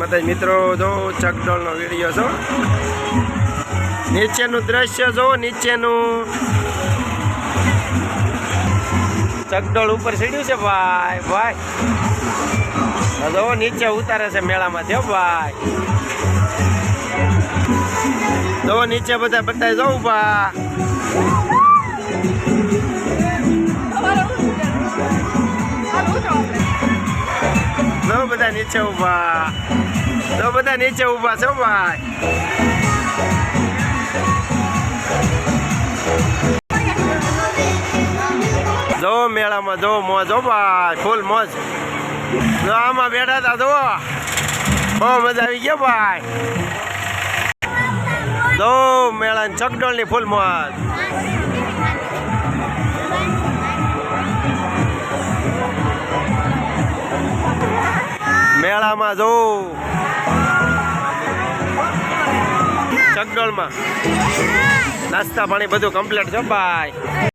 માતા મિત્રો જો ચકડોળનો વીડિયો છો નીચેનું દ્રશ્ય જો, નીચેનું. ચકડોળ ઉપર ચડ્યું છે ભાઈ ભાઈ. જો, નીચે ઉતારે છે મેળામાંથી, હો ભાઈ. જો, નીચે બધા બધા જો ઊભા. બધા નીચે ઊભા. જો બધા નીચે ઊભા છો, ભાઈ. જો મેળામાં જો મોજ ભાઈ, ફૂલ મોજ. જો આમાં બેઠા હતા જો બહુ મજા આવી ગયો ભાઈ. જો મેળાની ચકડોળની ફૂલ મોજ. મેળામાં જો ચકડોળમાં નાસ્તા પાણી બધું કમ્પ્લીટ છે ભાઈ